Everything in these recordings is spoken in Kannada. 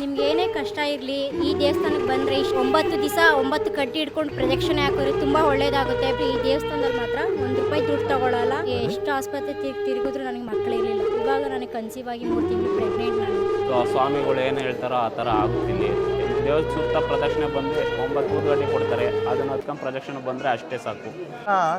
ನಿಮ್ಗೆ ಏನೇ ಕಷ್ಟ ಇರಲಿ, ಈ ದೇವಸ್ಥಾನಕ್ಕೆ ಬಂದರೆ ಇಷ್ಟು ಒಂಬತ್ತು ದಿವಸ ಒಂಬತ್ತು ಕಟ್ಟಿ ಹಿಡ್ಕೊಂಡು ಪ್ರದಕ್ಷಿಣೆ ಹಾಕಿದ್ರೆ ತುಂಬ ಒಳ್ಳೇದಾಗುತ್ತೆ. ಈ ದೇವಸ್ಥಾನದಲ್ಲಿ ಮಾತ್ರ ಒಂದು ರೂಪಾಯಿ ದುಡ್ಡು ತಗೊಳ್ಳಲ್ಲ ಎಷ್ಟು ಆಸ್ಪತ್ರೆ ತಿರ್ಗಿ ತಿರುಗಿದ್ರು ನನಗೆ ಮಕ್ಕಳಿರಲಿಲ್ಲ ಇವಾಗ ನನಗೆ ಕನ್ಸೀವ್ ಆಗಿ ಮೂರು ತಿಂಗಳು ಪ್ರೆಗ್ನೆಂಟ್ ನಾನು. ಸ್ವಾಮಿಗಳು ಏನು ಹೇಳ್ತಾರೋ ಆ ಥರ ಆಗುತ್ತಿಲ್ಲಿ ದೇವ್ರ ಸುತ್ತ ಪ್ರದಕ್ಷಿಣೆ ಬಂದು ಒಂಬತ್ತು ಗಂಟೆ ಕೊಡ್ತಾರೆ. ಅದನ್ನು ಹತ್ಕೊಂಡು ಪ್ರದಕ್ಷಿಣೆ ಬಂದರೆ ಅಷ್ಟೇ ಸಾಕು.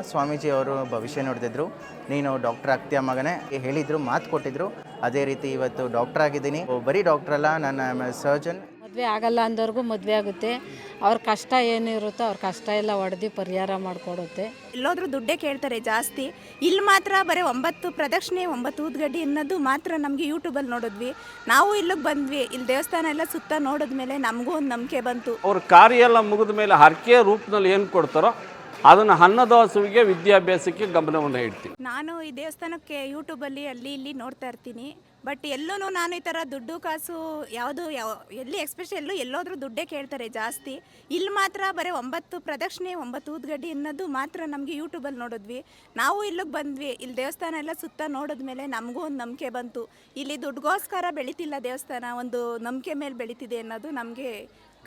ಸ್ವಾಮೀಜಿ ಅವರು ಭವಿಷ್ಯ ನೋಡ್ತಿದ್ರು. ನೀನು ಡಾಕ್ಟರ್ ಆಗ್ತೀಯ ಮಗನೇ? ಹೇಳಿದ್ರು, ಮಾತು ಕೊಟ್ಟಿದ್ರು. ಅದೇ ರೀತಿ ಇವತ್ತು ಡಾಕ್ಟರ್ ಆಗಿದ್ದೀನಿ. ಬರೀ ಡಾಕ್ಟ್ರಲ್ಲ ನನ್ನ ಸರ್ಜನ್ ಮದುವೆ ಆಗಲ್ಲ ಅಂದವ್ರಿಗೂ ಮದುವೆ ಆಗುತ್ತೆ. ಅವ್ರ ಕಷ್ಟ ಏನಿರುತ್ತೋ ಅವ್ರ ಕಷ್ಟ ಎಲ್ಲ ಹೊಡೆದು ಪರಿಹಾರ ಮಾಡಿಕೊಡುತ್ತೆ. ಎಲ್ಲೋದ್ರೂ ದುಡ್ಡೇ ಕೇಳ್ತಾರೆ ಜಾಸ್ತಿ. ಇಲ್ಲಿ ಮಾತ್ರ ಬರೀ ಒಂಬತ್ತು ಪ್ರದಕ್ಷಿಣೆ ಒಂಬತ್ತು ಊದ್ಗಡ್ಡಿ ಅನ್ನೋದು ಮಾತ್ರ ನಮಗೆ ಯೂಟ್ಯೂಬಲ್ಲಿ ನೋಡಿದ್ವಿ. ನಾವು ಇಲ್ಲಿಗೆ ಬಂದ್ವಿ. ಇಲ್ಲಿ ದೇವಸ್ಥಾನ ಎಲ್ಲ ಸುತ್ತ ನೋಡಿದ್ಮೇಲೆ ನಮಗೂ ಒಂದು ನಂಬಿಕೆ ಬಂತು. ಅವ್ರ ಕಾರ್ಯ ಎಲ್ಲ ಮುಗಿದ ಮೇಲೆ ಹರಕೆ ರೂಪದಲ್ಲಿ ಏನು ಕೊಡ್ತಾರೋ ಅದನ್ನು ಅನ್ನದಾಸುವಿಗೆ ವಿದ್ಯಾಭ್ಯಾಸಕ್ಕೆ ಗಮನವನ್ನು ಇಡ್ತೀವಿ. ನಾನು ಈ ದೇವಸ್ಥಾನಕ್ಕೆ ಯೂಟ್ಯೂಬಲ್ಲಿ ಅಲ್ಲಿ ಇಲ್ಲಿ ನೋಡ್ತಾ ಇರ್ತೀನಿ. ಬಟ್ ಎಲ್ಲೂ ನಾನು ಈ ಥರ ದುಡ್ಡು ಕಾಸು ಯಾವುದು ಯಾವ ಎಲ್ಲಿ ಎಕ್ಸ್ಪೆಷಲ್ ಎಲ್ಲೂ ಎಲ್ಲೋದ್ರೂ ದುಡ್ಡೇ ಕೇಳ್ತಾರೆ ಜಾಸ್ತಿ. ಇಲ್ಲಿ ಮಾತ್ರ ಬರೀ ಒಂಬತ್ತು ಪ್ರದಕ್ಷಿಣೆ ಒಂಬತ್ತು ಊದ್ಗಡ್ಡಿ ಅನ್ನೋದು ಮಾತ್ರ ನಮಗೆ ಯೂಟ್ಯೂಬಲ್ಲಿ ನೋಡಿದ್ವಿ. ನಾವು ಇಲ್ಲಿಗೆ ಬಂದ್ವಿ ಇಲ್ಲಿ ದೇವಸ್ಥಾನ ಎಲ್ಲ ಸುತ್ತ ನೋಡಿದ್ಮೇಲೆ ನಮಗೂ ಒಂದು ನಂಬಿಕೆ ಬಂತು. ಇಲ್ಲಿ ದುಡ್ಗೋಸ್ಕರ ಬೆಳೀತಿಲ್ಲ ದೇವಸ್ಥಾನ ಒಂದು ನಂಬಿಕೆ ಮೇಲೆ ಬೆಳೀತಿದೆ ಅನ್ನೋದು ನಮಗೆ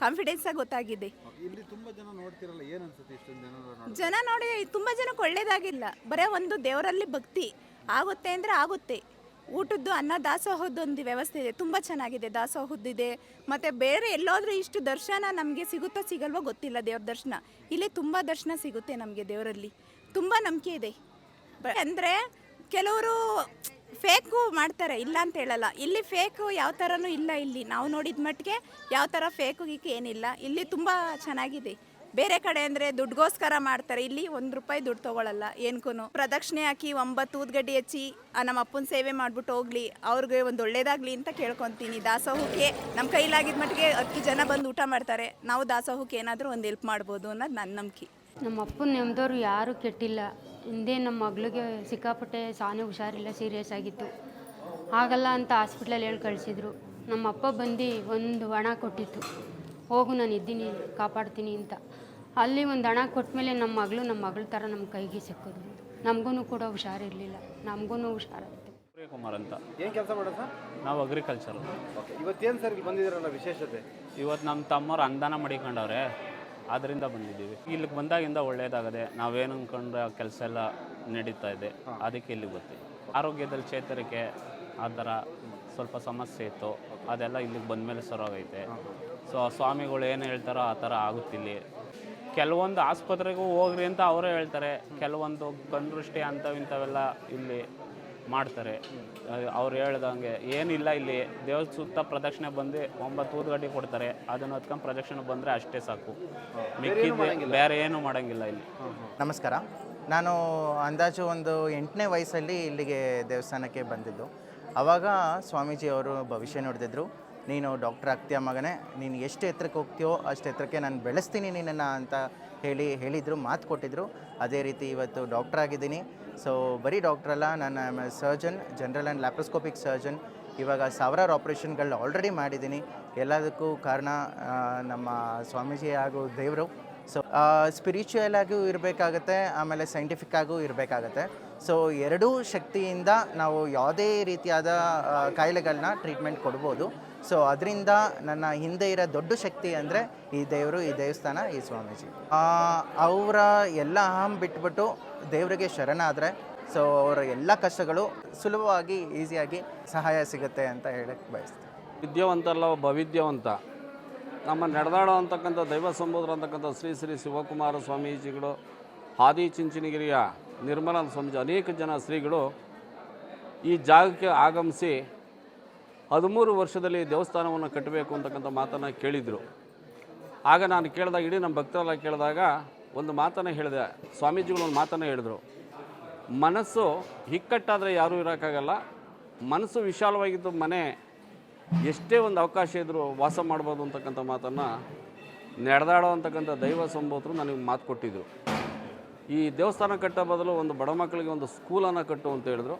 ಕಾನ್ಫಿಡೆನ್ಸಾಗಿ ಗೊತ್ತಾಗಿದೆ. ಇಲ್ಲಿ ತುಂಬಾ ಜನ ನೋಡ್ತಿರಲ್ಲ ಏನ್ ಅನ್ಸುತ್ತೆ ಇಷ್ಟೊಂದು ಜನ ನೋಡಿ ಜನ ನೋಡಿ ತುಂಬ ಜನಕ್ಕೆ ಒಳ್ಳೇದಾಗಿಲ್ಲ. ಬರೀ ಒಂದು ದೇವರಲ್ಲಿ ಭಕ್ತಿ. ಆಗುತ್ತೆ ಅಂದರೆ ಆಗುತ್ತೆ. ಊಟದ್ದು ಅನ್ನ ದಾಸೋಹದ್ದೊಂದು ವ್ಯವಸ್ಥೆ ಇದೆ. ತುಂಬ ಚೆನ್ನಾಗಿದೆ, ದಾಸೋಹದ್ದಿದೆ. ಮತ್ತು ಬೇರೆ ಎಲ್ಲೋದ್ರೂ ಇಷ್ಟು ದರ್ಶನ ನಮಗೆ ಸಿಗುತ್ತೋ ಸಿಗಲ್ವೋ ಗೊತ್ತಿಲ್ಲ ದೇವ್ರ ದರ್ಶನ. ಇಲ್ಲಿ ತುಂಬ ದರ್ಶನ ಸಿಗುತ್ತೆ ನಮಗೆ ದೇವರಲ್ಲಿ. ತುಂಬ ನಂಬಿಕೆ ಇದೆ. ಅಂದರೆ ಕೆಲವರು ಫೇಕು ಮಾಡ್ತಾರೆ, ಇಲ್ಲ ಅಂತ ಹೇಳಲ್ಲ. ಇಲ್ಲಿ ಫೇಕು ಯಾವ ಥರನೂ ಇಲ್ಲ ಇಲ್ಲಿ. ನಾವು ನೋಡಿದ ಮಟ್ಟಿಗೆ ಯಾವ ಥರ ಫೇಕು ಗೀಕು ಏನಿಲ್ಲ. ಇಲ್ಲಿ ತುಂಬ ಚೆನ್ನಾಗಿದೆ. ಬೇರೆ ಕಡೆ ಅಂದರೆ ದುಡ್ಗೋಸ್ಕರ ಮಾಡ್ತಾರೆ. ಇಲ್ಲಿ ಒಂದು ರೂಪಾಯಿ ದುಡ್ಡು ತಗೊಳಲ್ಲ. ಏನ್ಕೂನು? ಪ್ರದಕ್ಷಿಣೆ ಹಾಕಿ ಒಂಬತ್ತು ಊದ್ಗಡ್ಡಿ ಹಚ್ಚಿ ನಮ್ಮ ಅಪ್ಪನ ಸೇವೆ ಮಾಡ್ಬಿಟ್ಟು ಹೋಗ್ಲಿ. ಅವ್ರಿಗೆ ಒಂದು ಒಳ್ಳೇದಾಗ್ಲಿ ಅಂತ ಕೇಳ್ಕೊಂತೀನಿ. ದಾಸೋಹಕ್ಕೆ ನಮ್ಮ ಕೈಲಾಗಿದ್ದ ಮಟ್ಟಿಗೆ ಹತ್ತು ಜನ ಬಂದು ಊಟ ಮಾಡ್ತಾರೆ. ನಾವು ದಾಸೋಹಕ್ಕೆ ಏನಾದರೂ ಒಂದು ಹೆಲ್ಪ್ ಮಾಡ್ಬೋದು ಅನ್ನೋದು ನನ್ನ ನಂಬಿಕೆ. ನಮ್ಮ ಅಪ್ಪನ ನೆಮ್ಮದವ್ರು ಯಾರೂ ಕೆಟ್ಟಿಲ್ಲ. ಹಿಂದೆ ನಮ್ಮ ಮಗಳಿಗೆ ಸಿಕ್ಕಾಪಟ್ಟೆ ಸಾನೆ ಹುಷಾರಿಲ್ಲ, ಸೀರಿಯಸ್ ಆಗಿತ್ತು. ಆಗಲ್ಲ ಅಂತ ಹಾಸ್ಪಿಟ್ಲಲ್ಲಿ ಹೇಳಿ ಕಳಿಸಿದ್ರು. ನಮ್ಮ ಅಪ್ಪ ಬಂದು ಒಂದು ಹಣ ಕೊಟ್ಟಿತ್ತು. ಹೋಗು ನಾನು ಇದ್ದೀನಿ ಕಾಪಾಡ್ತೀನಿ ಅಂತ. ಅಲ್ಲಿ ಒಂದು ಹಣ ಕೊಟ್ಮೇಲೆ ನಮ್ಮ ಮಗಳು ನಮ್ಮ ಮಗಳ ಥರ ನಮ್ಮ ಕೈಗೆ ಸಿಕ್ಕಿದ್ರು ನಮಗೂ ಕೂಡ ಹುಷಾರಿರಲಿಲ್ಲ. ನಮಗೂ ಹುಷಾರಾಯಿತು ಕುಮಾರ್ ಅಂತ. ಏನು ಕೆಲಸ ಮಾಡೋದು ಸರ್? ನಾವು ಅಗ್ರಿಕಲ್ಚರ್ ಓಕೆ ಏನು ಸರ್ ಇಲ್ಲಿ ಬಂದಿದ್ದೀರಲ್ಲ ವಿಶೇಷತೆ? ಇವತ್ತು ನಮ್ಮ ತಮ್ಮವ್ರು ಅಂದಾನ ಮಡಿಕೊಂಡವ್ರೆ. ಅದರಿಂದ ಬಂದಿದ್ದೀವಿ. ಇಲ್ಲಿಗೆ ಬಂದಾಗಿಂದ ಒಳ್ಳೆಯದಾಗದೆ ನಾವೇನು ಅಂದ್ಕೊಂಡ್ರೆ ಕೆಲಸ ಎಲ್ಲ ನಡೀತಾ ಇದೆ. ಅದಕ್ಕೆ ಇಲ್ಲಿಗೆ ಗೊತ್ತಿ. ಆರೋಗ್ಯದಲ್ಲಿ ಚೇತರಿಕೆ ಆ ಥರ ಸ್ವಲ್ಪ ಸಮಸ್ಯೆ ಇತ್ತು. ಅದೆಲ್ಲ ಇಲ್ಲಿಗೆ ಬಂದಮೇಲೆ ಸರೋಗೈತೆ ಸೊ ಸ್ವಾಮಿಗಳು ಏನು ಹೇಳ್ತಾರೋ ಆ ಥರ ಆಗುತ್ತಿಲ್ಲಿ ಕೆಲವೊಂದು ಆಸ್ಪತ್ರೆಗೂ ಹೋಗ್ರಿ ಅಂತ ಅವರೇ ಹೇಳ್ತಾರೆ. ಕೆಲವೊಂದು ಕಂದೃಷ್ಟಿ ಅಂಥವು ಇಂಥವೆಲ್ಲ ಇಲ್ಲಿ ಮಾಡ್ತಾರೆ. ಅವ್ರು ಹೇಳ್ದಂಗೆ, ಏನಿಲ್ಲ ಇಲ್ಲಿ. ದೇವ್ರ ಸುತ್ತ ಪ್ರದಕ್ಷಿಣೆ ಬಂದು ಒಂಬತ್ತು ಊದ್ಗಡ್ಡಿ ಕೊಡ್ತಾರೆ. ಅದನ್ನು ಹತ್ಕೊಂಡು ಪ್ರದಕ್ಷಿಣೆ ಬಂದರೆ ಅಷ್ಟೇ ಸಾಕು. ಮಿಕ್ಕಿದ್ದು ಬೇರೆ ಏನು ಮಾಡಂಗಿಲ್ಲ ಇಲ್ಲಿ. ನಮಸ್ಕಾರ. ನಾನು ಅಂದಾಜು ಒಂದು ಎಂಟನೇ ವಯಸ್ಸಲ್ಲಿ ಇಲ್ಲಿಗೆ ದೇವಸ್ಥಾನಕ್ಕೆ ಬಂದಿದ್ದು. ಆವಾಗ ಸ್ವಾಮೀಜಿ ಅವರು ಭವಿಷ್ಯ ನೋಡ್ತಿದ್ರು ನೀನು ಡಾಕ್ಟರ್ ಆಗ್ತೀಯ ಮಗನೇ, ನೀನು ಎಷ್ಟು ಎತ್ತರಕ್ಕೆ ಹೋಗ್ತೀಯೋ ಅಷ್ಟು ಎತ್ತರಕ್ಕೆ ನಾನು ಬೆಳೆಸ್ತೀನಿ ನಿನ್ನನ್ನು ಅಂತ ಹೇಳಿ, ಹೇಳಿದರು, ಮಾತು ಕೊಟ್ಟಿದ್ದರು ಅದೇ ರೀತಿ ಇವತ್ತು ಡಾಕ್ಟರ್ ಆಗಿದ್ದೀನಿ. ಸೊ ಬರೀ ಡಾಕ್ಟರ್ ಅಲ್ಲ, ನನ್ನ surgeon, general and laparoscopic surgeon, ಇವಾಗ ಸಾವಿರಾರು ಆಪ್ರೇಷನ್ಗಳು ಆಲ್ರೆಡಿ ಮಾಡಿದ್ದೀನಿ. ಎಲ್ಲದಕ್ಕೂ ಕಾರಣ ನಮ್ಮ ಸ್ವಾಮೀಜಿ ಹಾಗೂ ದೇವರು. ಸೊ ಸ್ಪಿರಿಚುವಲ್ ಆಗಿಯೂ ಇರಬೇಕಾಗತ್ತೆ, ಆಮೇಲೆ ಸೈಂಟಿಫಿಕ್ ಆಗೂ ಇರಬೇಕಾಗತ್ತೆ. ಸೊ ಎರಡೂ ಶಕ್ತಿಯಿಂದ ನಾವು ಯಾವುದೇ ರೀತಿಯಾದ ಕಾಯಿಲೆಗಳನ್ನ ಟ್ರೀಟ್ಮೆಂಟ್ ಕೊಡ್ಬೋದು. ಸೊ ಅದರಿಂದ ನನ್ನ ಹಿಂದೆ ಇರೋ ದೊಡ್ಡ ಶಕ್ತಿ ಅಂದರೆ ಈ ದೇವರು, ಈ ದೇವಸ್ಥಾನ, ಈ ಸ್ವಾಮೀಜಿ. ಅವರ ಎಲ್ಲ ಅಹಂ ಬಿಟ್ಬಿಟ್ಟು ದೇವರಿಗೆ ಶರಣಾದರೆ ಸೊ ಅವರ ಎಲ್ಲ ಕಷ್ಟಗಳು ಸುಲಭವಾಗಿ, ಈಸಿಯಾಗಿ ಸಹಾಯ ಸಿಗುತ್ತೆ ಅಂತ ಹೇಳಕ್ಕೆ ಬಯಸ್ತೀನಿ. ವಿದ್ಯಾವಂತಲ್ಲ ಒಬ್ಬ ವಿದ್ಯಾವಂತ ನಮ್ಮ ನಡೆದಾಡೋ ಅಂತಕ್ಕಂಥ ದೈವ ಸಂಬೋಧರು ಅಂತಕ್ಕಂಥ ಶ್ರೀ ಶ್ರೀ ಶಿವಕುಮಾರ ಸ್ವಾಮೀಜಿಗಳು, ಹಾದಿ ಚಿಂಚನಗಿರಿಯ ನಿರ್ಮಲಾನಂದ ಸ್ವಾಮೀಜಿ, ಅನೇಕ ಜನ ಶ್ರೀಗಳು ಈ ಜಾಗಕ್ಕೆ ಆಗಮಿಸಿ ಹದಿಮೂರು ವರ್ಷದಲ್ಲಿ ದೇವಸ್ಥಾನವನ್ನು ಕಟ್ಟಬೇಕು ಅಂತಕ್ಕಂಥ ಮಾತನ್ನು ಕೇಳಿದರು. ಆಗ ನಾನು ಕೇಳಿದಾಗ, ಇಡೀ ನಮ್ಮ ಭಕ್ತರೆಲ್ಲ ಕೇಳಿದಾಗ ಒಂದು ಮಾತನ್ನು ಹೇಳಿದೆ. ಸ್ವಾಮೀಜಿಗಳು ಒಂದು ಮಾತನ್ನು ಹೇಳಿದರು. ಮನಸ್ಸು ಇಕ್ಕಟ್ಟಾದರೆ ಯಾರೂ ಇರೋಕ್ಕಾಗಲ್ಲ. ಮನಸ್ಸು ವಿಶಾಲವಾಗಿದ್ದು ಮನೆ ಎಷ್ಟೇ ಒಂದು ಅವಕಾಶ ಇದ್ದರೂ ವಾಸ ಮಾಡ್ಬೋದು ಅಂತಕ್ಕಂಥ ಮಾತನ್ನು ನಡೆದಾಡೋ ಅಂತಕ್ಕಂಥ ದೈವ ಸಂಬೋತರು ನನಗೆ ಮಾತು ಕೊಟ್ಟಿದ್ದರು ಈ ದೇವಸ್ಥಾನ ಕಟ್ಟೋ ಬದಲು ಒಂದು ಬಡ ಮಕ್ಕಳಿಗೆ ಒಂದು ಸ್ಕೂಲನ್ನು ಕಟ್ಟು ಅಂತ ಹೇಳಿದ್ರು.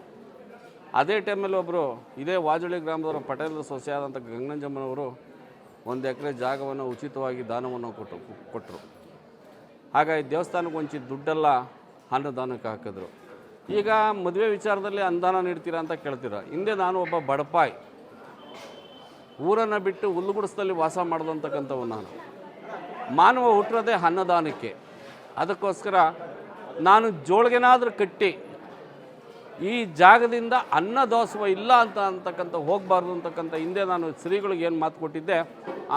ಅದೇ ಟೈಮಲ್ಲಿ ಒಬ್ಬರು ಇದೇ ವಾಜುಳಿ ಗ್ರಾಮದವರ ಪಟೇಲರ ಸೊಸೆಯಾದಂಥ ಗಂಗನಂಜಮ್ಮನವರು ಒಂದು ಎಕರೆ ಜಾಗವನ್ನು ಉಚಿತವಾಗಿ ದಾನವನ್ನು ಕೊಟ್ಟು, ಕೊಟ್ಟರು. ಹಾಗಾಗಿ ದೇವಸ್ಥಾನಕ್ಕೆ ಒಂಚೂರು ದುಡ್ಡೆಲ್ಲ ಅನ್ನದಾನಕ್ಕೆ ಹಾಕಿದ್ರು. ಈಗ ಮದುವೆ ವಿಚಾರದಲ್ಲಿ ಅನುದಾನ ನೀಡ್ತೀರಾ ಅಂತ ಕೇಳ್ತೀರ. ಹಿಂದೆ ನಾನು ಒಬ್ಬ ಬಡಪಾಯಿ. ಊರನ್ನು ಬಿಟ್ಟು ಹುಲ್ಲುಗುಡಿಸ್ದಲ್ಲಿ ವಾಸ ಮಾಡಿದಂತಕ್ಕಂಥವು ನಾನು. ಮಾನವ ಹುಟ್ಟಿರೋದೇ ಅನ್ನದಾನಕ್ಕೆ. ಅದಕ್ಕೋಸ್ಕರ ನಾನು ಜೋಳಿಗೆನಾದರೂ ಕಟ್ಟಿ ಈ ಜಾಗದಿಂದ ಅನ್ನ ದೋಸವ ಇಲ್ಲ ಅಂತ ಅಂತಕ್ಕಂಥ ಹೋಗಬಾರ್ದು ಅಂತಕ್ಕಂಥ ಹಿಂದೆ ನಾನು ಶ್ರೀಗಳಿಗೆ ಏನು ಮಾತು ಕೊಟ್ಟಿದ್ದೆ,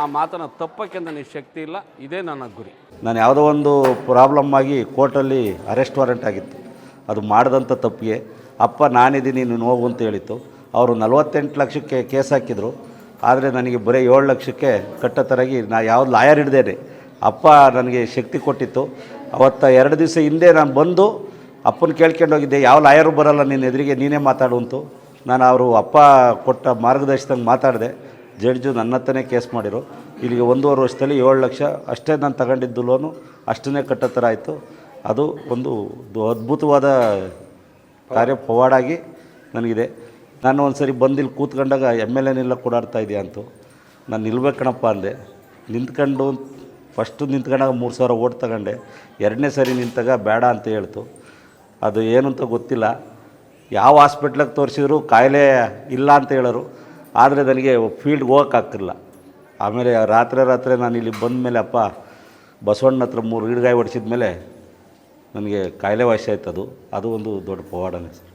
ಆ ಮಾತನ್ನು ತಪ್ಪಕ್ಕೆ ನನಗೆ ಶಕ್ತಿ ಇಲ್ಲ, ಇದೇ ನನ್ನ ಗುರಿ. ನಾನು ಯಾವುದೋ ಒಂದು ಪ್ರಾಬ್ಲಮ್ ಆಗಿ ಕೋರ್ಟಲ್ಲಿ ಅರೆಸ್ಟ್ ವಾರೆಂಟ್ ಆಗಿತ್ತು. ಅದು ಮಾಡಿದಂಥ ತಪ್ಪಿಗೆ. ಅಪ್ಪ, ನಾನಿದ್ದೀನಿ, ನೀನು ಹೋಗು ಅಂತ ಹೇಳಿತ್ತು. ಅವರು ನಲವತ್ತೆಂಟು ಲಕ್ಷಕ್ಕೆ ಕೇಸ್ ಹಾಕಿದರು. ಆದರೆ ನನಗೆ ಬರೀ ಏಳು ಲಕ್ಷಕ್ಕೆ ಕಟ್ಟತರಾಗಿ ನಾ ಯಾವ್ದು ಲಾಯರ್ ಹಿಡ್ದೇನೆ. ಅಪ್ಪ ನನಗೆ ಶಕ್ತಿ ಕೊಟ್ಟಿತ್ತು. ಅವತ್ತ ಎರಡು ದಿವಸ ಹಿಂದೆ ನಾನು ಬಂದು ಅಪ್ಪನ ಕೇಳ್ಕೊಂಡು ಹೋಗಿದ್ದೆ ಯಾವ ಲಾಯರು ಬರಲ್ಲ ನಿನ್ನ ಎದುರಿಗೆ, ನೀನೇ ಮಾತಾಡುವಂತು ನಾನು ಅವರು ಅಪ್ಪ ಕೊಟ್ಟ ಮಾರ್ಗದರ್ಶನದಂಗೆ ಮಾತಾಡಿದೆ ಜಡ್ಜು ನನ್ನ ಹತ್ರನೇ ಕೇಸ್ ಮಾಡಿರು. ಇಲ್ಲಿಗೆ ಒಂದೂವರೆ ವರ್ಷದಲ್ಲಿ ಏಳು ಲಕ್ಷ, ಅಷ್ಟೇ ನಾನು ತಗೊಂಡಿದ್ದು ಲೋನು ಅಷ್ಟನ್ನೇ ಕಟ್ಟೋ ಥರ ಆಯಿತು. ಅದು ಒಂದು ಅದ್ಭುತವಾದ ಕಾರ್ಯ ಪವಾಡಾಗಿ ನನಗಿದೆ. ನಾನು ಒಂದು ಸರಿ ಬಂದು ಇಲ್ಲಿ ಕೂತ್ಕೊಂಡಾಗ ಎಂ ಎಲ್ ಎನೆಲ್ಲ ಕೂಡಾಡ್ತಾ ಇದೆಯಾ ಅಂತು. ನಾನು ನಿಲ್ಬೇಕಣಪ್ಪ ಅಂದೆ. ನಿಂತ್ಕೊಂಡು ಫಸ್ಟು ನಿಂತ್ಕೊಂಡಾಗ ಮೂರು ಸಾವಿರ ಓಟ್ ತಗೊಂಡೆ. ಎರಡನೇ ಸರಿ ನಿಂತಾಗ ಬೇಡ ಅಂತ ಹೇಳ್ತು. ಅದು ಏನು ಅಂತ ಗೊತ್ತಿಲ್ಲ. ಯಾವ ಹಾಸ್ಪಿಟ್ಲಿಗೆ ತೋರಿಸಿದ್ರು ಕಾಯಿಲೆ ಇಲ್ಲ ಅಂತ ಹೇಳೋರು. ಆದರೆ ನನಗೆ ಫೀಲ್ಡ್ಗೆ ಹೋಗೋಕ್ಕಾಗ್ತಿಲ್ಲ ಆಮೇಲೆ ರಾತ್ರಿ ರಾತ್ರಿ ನಾನು ಇಲ್ಲಿ ಬಂದ ಮೇಲೆ ಅಪ್ಪ, ಬಸವಣ್ಣ ಹತ್ರ ಮೂರು ಗಿಡಗಾಯಿ ಹೊಡಿಸಿದ ಮೇಲೆ ನನಗೆ ಕಾಯಿಲೆ ವಾಸಿ ಆಯ್ತು ಅದು ಅದು ಒಂದು ದೊಡ್ಡ ಪವಾಡನೇ ಸರ್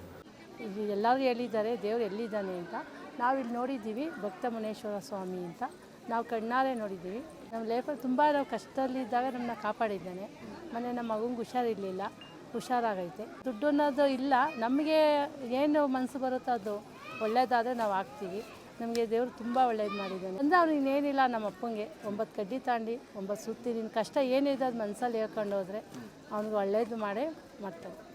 ಎಲ್ಲರೂ ಹೇಳಿದ್ದಾರೆ ದೇವ್ರು ಎಲ್ಲಿದ್ದಾನೆ ಅಂತ. ನಾವು ಇಲ್ಲಿ ನೋಡಿದ್ದೀವಿ ಭಕ್ತ ಮುನೇಶ್ವರ ಸ್ವಾಮಿ ಅಂತ. ನಾವು ಕಣ್ಣಾರೆ ನೋಡಿದ್ದೀವಿ. ನಮ್ಮ ಲೈಫಲ್ಲಿ ತುಂಬ ನಾವು ಕಷ್ಟದಲ್ಲಿದ್ದಾಗ ನಮ್ಮನ್ನ ಕಾಪಾಡಿದ್ದಾನೆ. ಮೊನ್ನೆ ನಮ್ಮ ಮಗುಂಗೆ ಹುಷಾರಿರಲಿಲ್ಲ. ಹುಷಾರಾಗೈತೆ. ದುಡ್ಡು ಅನ್ನೋದು ಇಲ್ಲ. ನಮಗೆ ಏನು ಮನಸ್ಸು ಬರುತ್ತೋ ಅದು ಒಳ್ಳೇದಾದರೆ ನಾವು ಆಗ್ತೀವಿ. ನಮಗೆ ದೇವರು ತುಂಬ ಒಳ್ಳೇದು ಮಾಡಿದ್ದಾನೆ. ಅಂದರೆ ಅವ್ನು ಇನ್ನೇನಿಲ್ಲ ನಮ್ಮ ಅಪ್ಪಂಗೆ. ಒಂಬತ್ತು ಕಡ್ಡಿ ತಾಂಡಿ, ಒಂಬತ್ತು ಸುತ್ತಿ ನಿನ್ನ ಕಷ್ಟ ಏನಿದೆ ಅದು ಮನಸ್ಸಲ್ಲಿ ಹೇಳ್ಕೊಂಡು ಹೋದರೆ ಅವ್ನಿಗೆ ಒಳ್ಳೇದು ಮಾಡೇ ಮಾಡ್ತಾನೆ.